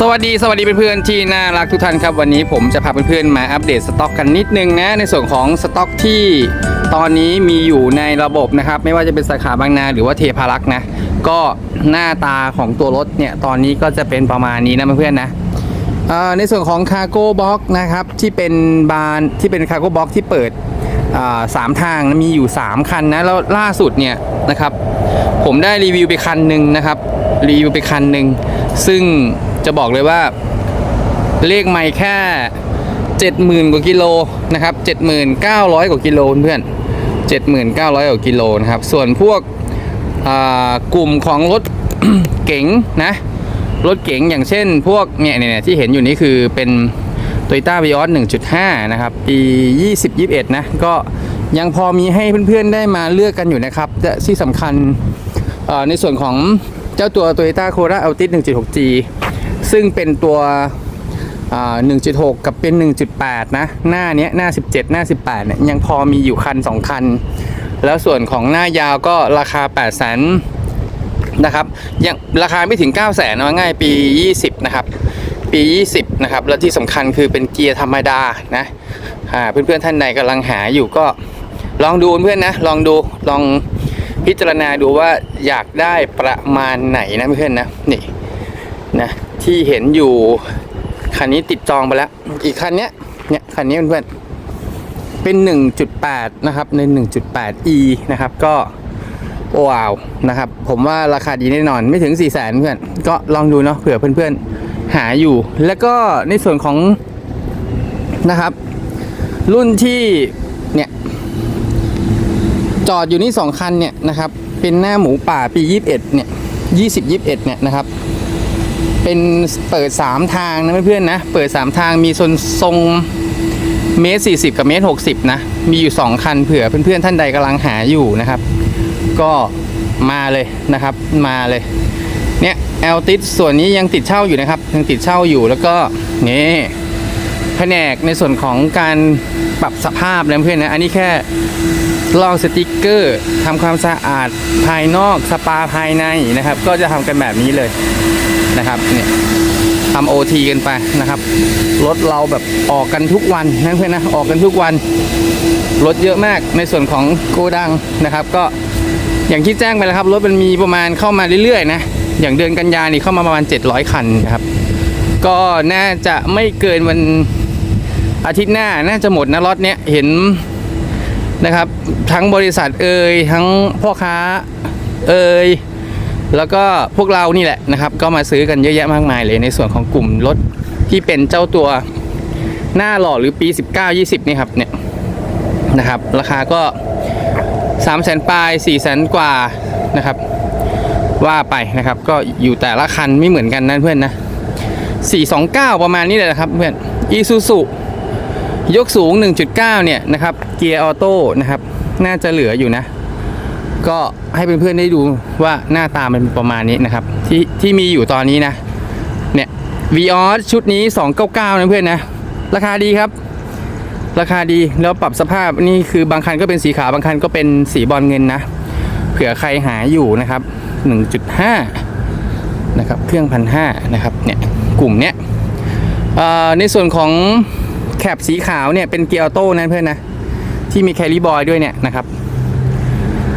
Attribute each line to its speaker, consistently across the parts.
Speaker 1: สวัสดีสวัสดีเพื่อนๆที่น่ารักทุกท่านครับ วันนี้ผมจะพาเพื่อนๆมาอัปเดตสต็อกกันนิดนึงนะ ในส่วนของสต็อกที่ตอนนี้มีอยู่ในระบบนะครับ ไม่ว่าจะเป็นสาขาบางนาหรือว่าเทพารักษ์นะ ก็หน้าตาของตัวรถเนี่ย ตอนนี้ก็จะเป็นประมาณนี้นะเพื่อนๆนะเอ่อในส่วนของคาร์โก้บ็อกนะครับที่เป็นบานที่เป็นคาร์โก้บ็อกที่เปิดสามทางมีอยู่ 3 คันนะ แล้วล่าสุดเนี่ยนะครับ ผมได้รีวิวไปคันหนึ่งนะครับรีวิวไปคันหนึ่งซึ่ง จะบอกเลยว่าเลขไม่แค่ 70,000 กว่ากิโลนะครับ 7,900 กว่ากิโลเพื่อน7,900 กว่ากิโลนะครับ ส่วนพวกกลุ่มของรถเก๋งนะ รถเก๋งอย่างเช่นพวกเนี่ยเนี่ยที่เห็นอยู่นี้คือเป็น Toyota Vios 1.5 นะครับ ปี 2021 นะ ก็ยังพอมีให้เพื่อนๆได้มาเลือกกันอยู่นะครับและที่สำคัญในส่วนของเจ้าตัว Toyota Corolla Altis 1.6G ซึ่งเป็นตัวอ่า1.6 กับเป็น 1.8 นะ หน้าเนี้ยหน้า 17 หน้า 18เนี่ยยังพอมีอยู่คัน 2 คัน แล้วส่วนของหน้ายาวก็ราคา 8 0 0 0 0นนะครับยังราคาไม่ถึง 9 0 0แสนเอาง่ายปี 20 นะครับ ปี 20 นะครับ แล้วที่สำคัญคือเป็นเกียร์ธรรมดานะอ่าเพื่อนๆท่านใดกำลังหาอยู่ก็ลองดูเพื่อนนะ ลองดูลองพิจารณาดูว่าอยากได้ประมาณไหนนะเพื่อนนะนี่นะ ที่เห็นอยู่คันนี้ติดจองไปแล้ว อีกคันเนี้ยเนี่ยคันนี้เพื่อนเป็น 1.8 นะครับใน 1.8e นะครับ ก็ว้าวนะครับ ผมว่าราคาดีแน่นอนไม่ถึง 4 0 0แสนเพื่อนก็ลองดูเนาะเผื่อเพื่อนๆหาอยู่ แล้วก็ในส่วนของนะครับ รุ่นที่เนี่ยจอดอยู่นี่สองคันเนี่ยนะครับ เป็นหน้าหมูป่าปี 21 เนี่ย 20 21 เนี่ยนะครับ เป็นเปิด 3 ทางนะเพื่อนๆนะ เปิด 3 ทางมีทรงทรงเมตร40 กับเมตร60 นะ มีอยู่ 2 คันเผื่อเพื่อนๆท่านใดกำลังหาอยู่นะครับ ก็มาเลยนะครับมาเลยเนี่ยแอลติดส่วนนี้ยังติดเช่าอยู่นะครับ ยังติดเช่าอยู่แล้วก็นี่ แผนกในส่วนของการปรับสภาพนะเพื่อนนะอันนี้แค่ลอกสติกเกอร์ทำความสะอาดภายนอกสปาภายในนะครับ ก็จะทำกันแบบนี้เลยนะครับเนี่ยทำโอทีกันไปนะครับรถเราแบบออกกันทุกวันนะเพื่อนนะออกกันทุกวันรถเยอะมากในส่วนของโกดังนะครับ ก็อย่างที่แจ้งไปแล้วครับรถมันมีประมาณเข้ามาเรื่อยๆนะอย่างเดือนกันยานี่เข้ามาประมาณ 700 คันนะครับ ก็น่าจะไม่เกินวัน อาทิตย์หน้าน่าจะหมดนะรถเนี้ยเห็นนะครับ ทั้งบริษัทเอ่ยทั้งพ่อค้าเอ่ยแล้วก็พวกเรานี่แหละนะครับ ก็มาซื้อกันเยอะแยะมากมายเลยในส่วนของกลุ่มรถที่เป็นเจ้าตัวหน้าหล่อหรือปี 19-20 นี่ครับเนี่ยนะครับ ราคาก็3 0 0แสนปลาย4 0 0แสนกว่านะครับ ว่าไปนะครับ ก็อยู่แต่ละคันไม่เหมือนกันนะเพื่อนนะ 429 ประมาณนี้เลยนะครับเพื่อนอีซูซุ ยกสูง 1.9 เนี่ยนะครับ เกียร์ออโต้นะครับ น่าจะเหลืออยู่นะ ก็ให้เพื่อนๆได้ดูว่าหน้าตามันเป็นประมาณนี้นะครับ ที่ที่มีอยู่ตอนนี้นะ เนี่ยวีออสชุดนี้ 299 นะเพื่อนนะ ราคาดีครับ ราคาดีแล้วปรับสภาพนี่คือบางคันก็เป็นสีขาวบางคันก็เป็นสีบอลเงินนะ เผื่อใครหาอยู่นะครับ 1.5 นะครับ เครื่องพันห้านะครับ เนี่ย กลุ่มเนี้ยอ่อในส่วนของ แคปสีขาวเนี่ยเป็นเกียร์ออโต้นะเพื่อนนะ ที่มีแคลิบอยด้วยเนี่ยนะครับ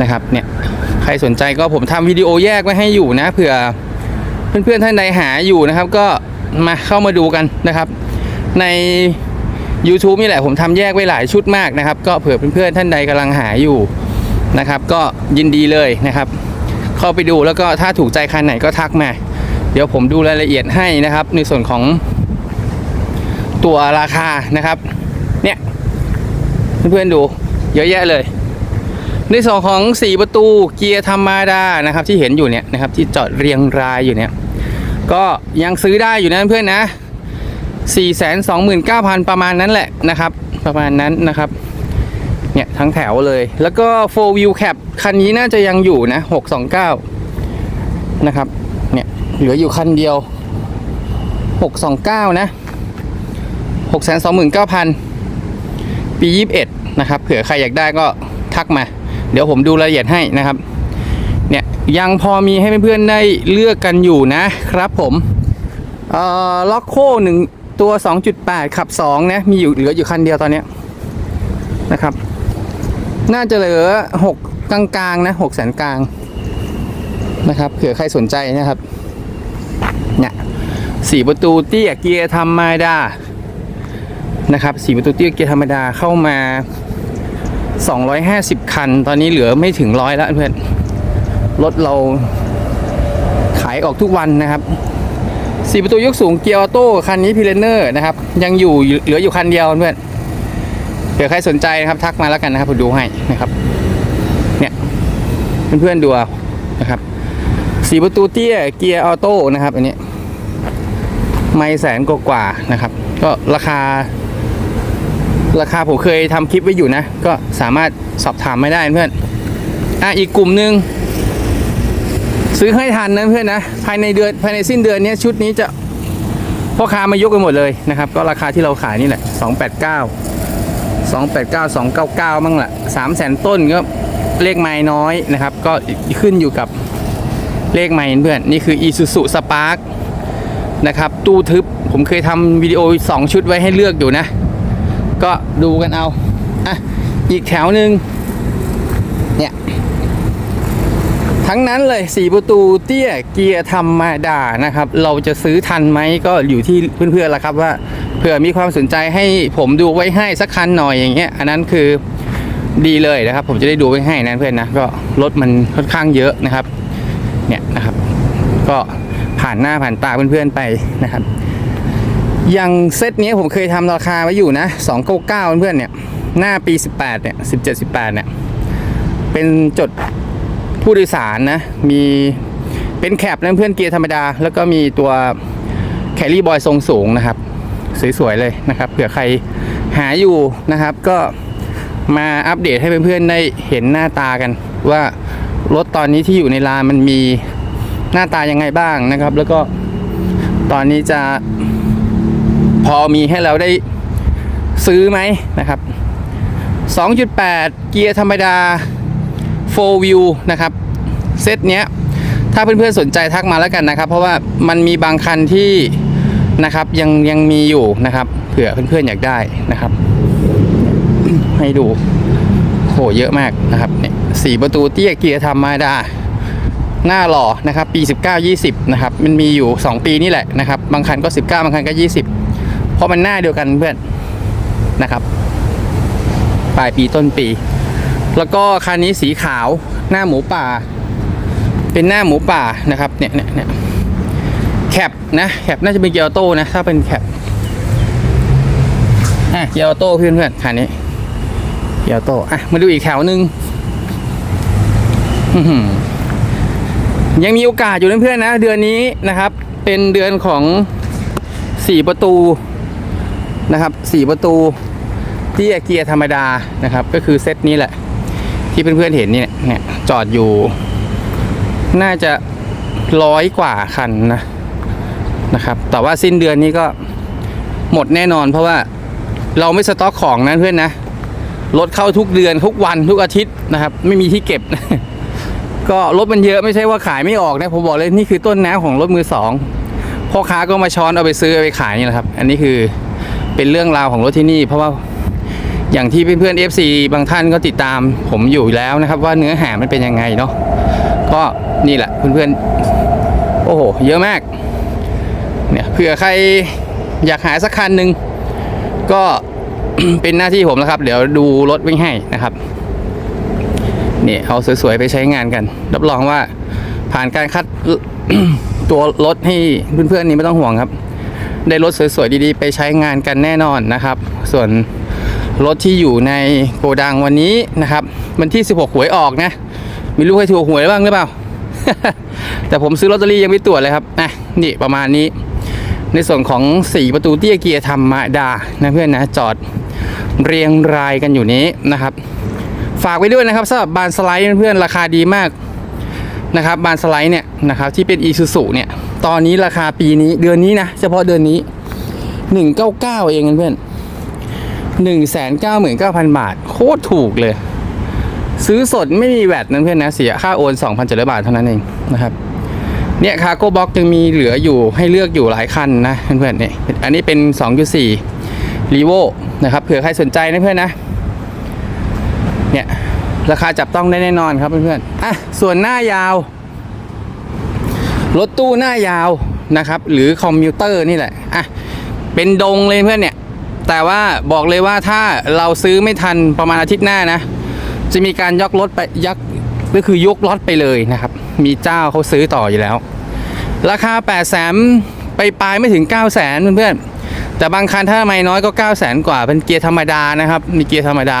Speaker 1: นะครับเนี่ยใครสนใจก็ผมทำวิดีโอแยกไว้ให้อยู่นะเผื่อเพื่อนๆท่านใดหาอยู่นะครับ ก็มาเข้ามาดูกันนะครับ ใน YouTube นี่แหละผมทำแยกไว้หลายชุดมากนะครับ ก็เผื่อเพื่อนๆท่านใดกำลังหาอยู่นะครับ ก็ยินดีเลยนะครับ เข้าไปดูแล้วก็ถ้าถูกใจคันไหนก็ทักมา เดี๋ยวผมดูรายละเอียดให้นะครับ ในส่วนของ ตัวราคานะครับ เนี่ยเพื่อนๆดูเยอะแยะเลย ในส่วนของ4ประตูเกียร์ธรรมดานะครับ ที่เห็นอยู่เนี่ยนะครับที่จอดเรียงรายอยู่เนี่ยก็ยังซื้อได้อยู่นะเพื่อนๆนะ429,000 ประมาณนั้นแหละนะครับ ประมาณนั้นนะครับ เนี่ยทั้งแถวเลย แล้วก็ 4 wheel cap คันนี้น่าจะยังอยู่นะ 629 นะครับ เนี่ยเหลืออยู่คันเดียว 629 นะ 629,000ปี 21 นะครับ เผื่อใครอยากได้ก็ทักมา เดี๋ยวผมดูรายละเอียดให้นะครับ เนี่ยยังพอมีให้เพื่อนๆได้เลือกกันอยู่นะครับผมเอ่อล็อกโคหนึ่งตัว 2.8 ขับ2นะมีอยู่เหลืออยู่คันเดียวตอนนี้นะครับ น่าจะเหลือ 6 กลางๆนะ6แสนกลางนะครับเผื่อใครสนใจนะครับเนี่ยสี่ประตูเตี้ยเกียร์ธรรมดา นะครับสี่ประตูเตี้ยเกียร์ธรรมดาเข้ามา 250 คัน ตอนนี้เหลือไม่ถึงร้อยแล้วเพื่อนรถเราขายออกทุกวันนะครับสี่ประตูยกสูงเกียร์ออโต้คันนี้พีเรเนอร์นะครับ ยังอยู่เหลืออยู่คันเดียวเพื่อนเผื่อใครสนใจนะครับทักมาแล้วกันนะครับผมดูให้นะครับเนี่ยเพื่อนๆดูเอานะครับสี่ประตูเตี้ยเกียร์ออโต้นะครับอันนี้ ไม่แสนกว่าๆนะครับ ก็ราคา ราคาผมเคยทำคลิปไว้อยู่นะ ก็สามารถสอบถามไม่ได้เพื่อนอะอีกกลุ่มหนึ่งซื้อให้ทันนะเพื่อนนะภายในเดือนภายในสิ้นเดือนนี้ชุดนี้จะพ่อค้ามายกกันหมดเลยนะครับ ก็ราคาที่เราขายนี่แหละ 289 289 299มั่งแหละ3แสนต้นก็เลขไม้น้อยนะครับ ก็ขึ้นอยู่กับเลขไม้เพื่อน นี่คือ Isuzu Spark นะครับ ตู้ทึบผมเคยทำวิดีโอ 2 ชุดไว้ให้เลือกอยู่นะ ก็ดูกันเอาอะอีกแถวหนึ่งเนี่ยทั้งนั้นเลย4ประตูเตี้ยเกียร์ธรรมดานะครับ เราจะซื้อทันไหมก็อยู่ที่เพื่อนๆละครับว่าเผื่อมีความสนใจให้ผมดูไว้ให้สักคันหน่อยอย่างเงี้ยอันนั้นคือดีเลยนะครับ ผมจะได้ดูไว้ให้นะเพื่อนนะก็รถมันค่อนข้างเยอะนะครับ เนี่ยนะครับ ก็ผ่านหน้าผ่านตาเพื่อนๆไปนะครับ อย่างเซตนี้ผมเคยทำราคาไว้อยู่นะ299เพื่อนเนี่ยหน้าปี 18เนี่ย17 18เนี่ยเป็นจดผู้โดยสารนะมีเป็นแคปนะเพื่อนเกียร์ธรรมดา แล้วก็มีตัวแครี่บอยทรงสูงนะครับ สวยๆเลยนะครับเผื่อใครหาอยู่นะครับ ก็มาอัปเดตให้เพื่อนๆได้เห็นหน้าตากัน ว่ารถตอนนี้ที่อยู่ในรานมันมีหน้าตายังไงบ้างนะครับ แล้วก็ตอนนี้จะ พอมีให้เราได้ซื้อไหมนะครับ 2.8 เกียร์ธรรมดา4 view นะครับ เซตเนี้ย ถ้าเพื่อนๆสนใจทักมาแล้วกันนะครับ เพราะว่ามันมีบางคันที่นะครับยังยังมีอยู่นะครับ เผื่อเพื่อนๆอยากได้นะครับ ให้ดูโหเยอะมากนะครับเนี่ยสี่ประตูเตี้ยเกียร์ธรรมดาหน้าหล่อนะครับ ปี 19 20 นะครับ มันมีอยู่ 2 ปีนี่แหละนะครับ บางคันก็ 19 บางคันก็ 20 เพราะมันหน้าเดียวกันเพื่อนนะครับปลายปีต้นปี แล้วก็คันนี้สีขาวหน้าหมูป่า เป็นหน้าหมูป่านะครับเนี่ยเนี่ยเนี่ยแคปนะแคปน่าจะเป็นเกียร์ออโต้นะถ้าเป็นแคปอะเกียร์ออโต้เพื่อนเพื่อนคันนี้เกียร์ออโต้อะมาดูอีกแถวหนึ่งยังมีโอกาสอยู่นเพื่อนๆนะ เดือนนี้นะครับ เป็นเดือนของสี่ประตู นะครับสี่ประตูเตี้ยเกียร์ธรรมดานะครับ ก็คือเซตนี้แหละ ที่เพื่อนๆเห็นนี่เนี่ยเนี่ยจอดอยู่ น่าจะร้อยกว่าคันนะนะครับ แต่ว่าสิ้นเดือนนี้ก็หมดแน่นอนเพราะว่าเราไม่สต็อกของนะเพื่อนนะรถเข้าทุกเดือนทุกวันทุกอาทิตย์นะครับ ไม่มีที่เก็บ ก็รถมันเยอะไม่ใช่ว่าขายไม่ออกนะผมบอกเลยนี่คือต้นน้ำของรถมือสองพ่อค้าก็มาช้อนเอาไปซื้อเอาไปขายนี่แหละครับ อันนี้คือ เป็นเรื่องราวของรถที่นี่ เพราะว่าอย่างที่เพื่อนๆ FC บางท่านก็ติดตามผมอยู่แล้วนะครับ ว่าเนื้อหามันเป็นยังไงเนาะก็นี่แหละเพื่อนๆ โอ้โห เยอะมากเนี่ยเผื่อใครอยากหาสักคันหนึ่งก็เป็นหน้าที่ผมแล้วครับ เดี๋ยวดูรถวิ่งให้นะครับเนี่ยเอาสวยๆ ไปใช้งานกัน รับรองว่าผ่านการคัดตัวรถให้เพื่อนๆนี่ไม่ต้องห่วงครับ ได้รถสวยๆดีๆ ไปใช้งานกันแน่นอนนะครับ ส่วนรถที่อยู่ในโกดังวันนี้นะครับวันที่ 16 หวยออกนะ มีลูกให้ถูกหวยบ้างหรือเปล่า แต่ผมซื้อลอตเตอรี่ยังไม่ตรวจเลยครับนะนี่ประมาณนี้ ในส่วนของ4ประตูเตี้ยเกียร์ธรรมดานะเพื่อนนะจอดเรียงรายกันอยู่นี้นะครับ ฝากไว้ด้วยนะครับสำหรับบานสไลด์เพื่อนๆราคาดีมากนะครับบานสไลด์เนี่ยนะครับที่เป็น e ีซูซูเนี่ย ตอนนี้ราคาปีนี้เดือนนี้นะ เฉพาะเดือนนี้199เก้าเก้าเองเพื่อน199,000บาท โคตรถูกเลย ซื้อสดไม่มีแวดนะเพื่อนนะเสียค่าโอน2,700บาทเท่านั้นเองนะครับเนี่ยคาร์โก้บ็อกยังมีเหลืออยู่ให้เลือกอยู่หลายคันนะเพื่อนๆเนี่ยอันนี้เป็น 2.4 r e v o นะครับเผื่อใครสนใจนะเพื่อนนะ เนี่ย ราคาจับต้องได้แน่นอนครับเพื่อนๆอะส่วนหน้ายาว รถตู้หน้ายาวนะครับ หรือคอมพิวเตอร์นี่แหละอะเป็นดงเลยเพื่อนเนี่ย แต่ว่าบอกเลยว่าถ้าเราซื้อไม่ทันประมาณอาทิตย์หน้านะ จะมีการยกรถไปยักก็คือยกรถไปเลยนะครับ มีเจ้าเขาซื้อต่ออยู่แล้ว ราคา8 0 0แสนไปปลายไม่ถึง 9 0 0แสนเพื่อนๆแต่บางคันถ้าไม่น้อยก็ 9 0 0แสนกว่าเป็นเกียร์ธรรมดานะครับมีเกียร์ธรรมดา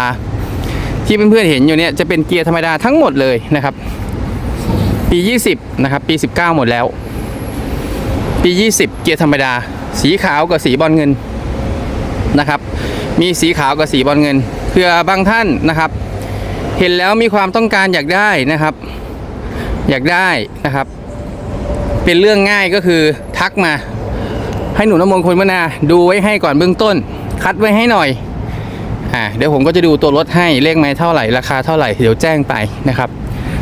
Speaker 1: ที่เพื่อนๆเห็นอยู่เนี่ยจะเป็นเกียร์ธรรมดาทั้งหมดเลยนะครับ ปี 20 นะครับ ปี 19 หมดแล้ว ปี 20 เกียร์ธรรมดา สีขาวกับสีบอลเงินนะครับ มีสีขาวกับสีบอลเงินเพื่อบางท่านนะครับ เห็นแล้วมีความต้องการอยากได้นะครับ อยากได้นะครับ เป็นเรื่องง่ายก็คือทักมา ให้หนูน้ำมนต์คนมนาดูไว้ให้ก่อนเบื้องต้น คัดไว้ให้หน่อยอ่าเดี๋ยวผมก็จะดูตัวรถให้เลขไม้เท่าไหร่ราคาเท่าไหร่เดี๋ยวแจ้งไปนะครับ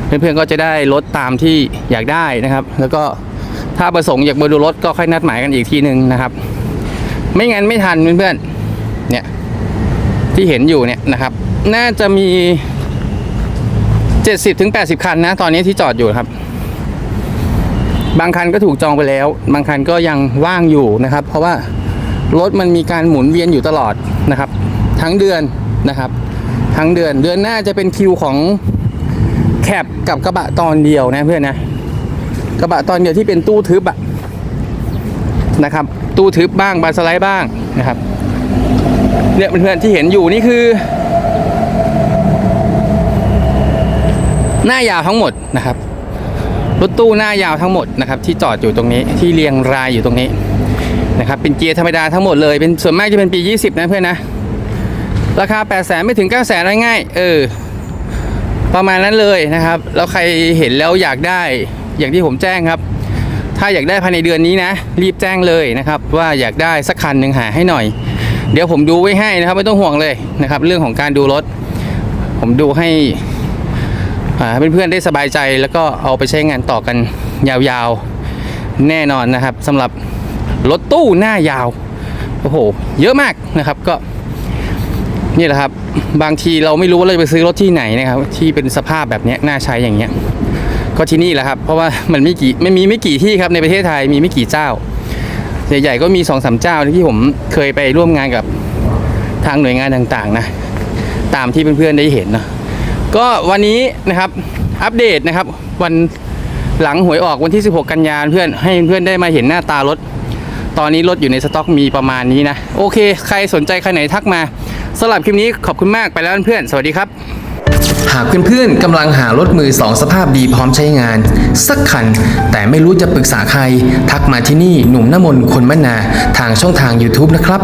Speaker 1: เพื่อนๆก็จะได้รถตามที่อยากได้นะครับ แล้วก็ถ้าประสงค์อยากมาดูรถก็ค่อยนัดหมายกันอีกทีหนึ่งนะครับ ไม่งั้นไม่ทันเพื่อนๆเนี่ยที่เห็นอยู่เนี่ยนะครับ น่าจะมี 70ถึง80 คันนะ ตอนนี้ที่จอดอยู่ครับบางคันก็ถูกจองไปแล้ว บางคันก็ยังว่างอยู่นะครับ เพราะว่ารถมันมีการหมุนเวียนอยู่ตลอดนะครับ ทั้งเดือนนะครับ ทั้งเดือนเดือนหน้าจะเป็นคิวของ แคปกับกระบะตอนเดียวนะเพื่อนนะกระบะตอนเดียวที่เป็นตู้ทึบอะนะครับ ตู้ทึบบ้างบานสไลด์บ้างนะครับเนี่ยเพื่อนๆที่เห็นอยู่นี่คือ หน้ายาวทั้งหมดนะครับรถตู้หน้ายาวทั้งหมดนะครับที่จอดอยู่ตรงนี้ที่เรียงรายอยู่ตรงนี้นะครับเป็นเกียร์ธรรมดาทั้งหมดเลยเป็นส่วนมากจะเป็นปี 20 นะเพื่อนนะ ราคา 8 0 0แสนไม่ถึง 9 0 0แสนง่ายๆเออ ประมาณนั้นเลยนะครับ แล้วใครเห็นแล้วอยากได้อย่างที่ผมแจ้งครับ ถ้าอยากได้ภายในเดือนนี้นะ รีบแจ้งเลยนะครับ ว่าอยากได้สักคันหนึ่งหาให้หน่อย เดี๋ยวผมดูไว้ให้นะครับ ไม่ต้องห่วงเลยนะครับ เรื่องของการดูรถ ผมดูให้อ่าเพื่อนๆได้สบายใจแล้วก็เอาไปใช้งานต่อกันยาวๆ แน่นอนนะครับสำหรับรถตู้หน้ายาวโอ้โห เยอะมากนะครับก็ นี่แหละครับ บางทีเราไม่รู้ว่าเราจะไปซื้อรถที่ไหนนะครับ ที่เป็นสภาพแบบนี้น่าใช้อย่างเงี้ยก็ที่นี่แหละครับ เพราะว่ามันไม่กี่ไม่มีไม่กี่ที่ครับในประเทศไทยมีไม่กี่เจ้าใหญ่ๆก็มีสองสามเจ้าที่ผมเคยไปร่วมงานกับทางหน่วยงานต่างๆนะ ตามที่เพื่อนๆได้เห็นเนาะก็วันนี้นะครับอัปเดตนะครับ วันหลังหวยออกวันที่ 16 กันยายนเพื่อนให้เพื่อนได้มาเห็นหน้าตารถ ตอนนี้รถอยู่ในสต็อกมีประมาณนี้นะ โอเค ใครสนใจใครไหนทักมา สำหรับคลิปนี้ขอบคุณมากไปแล้วเพื่อนๆสวัสดีครับหากเพื่อนๆกำลังหารถมือสองสภาพดีพร้อมใช้งาน สักคัน แต่ไม่รู้จะปรึกษาใคร ทักมาที่นี่หนุ่มน้ำมนคนมะนาทางช่องทาง YouTube นะครับ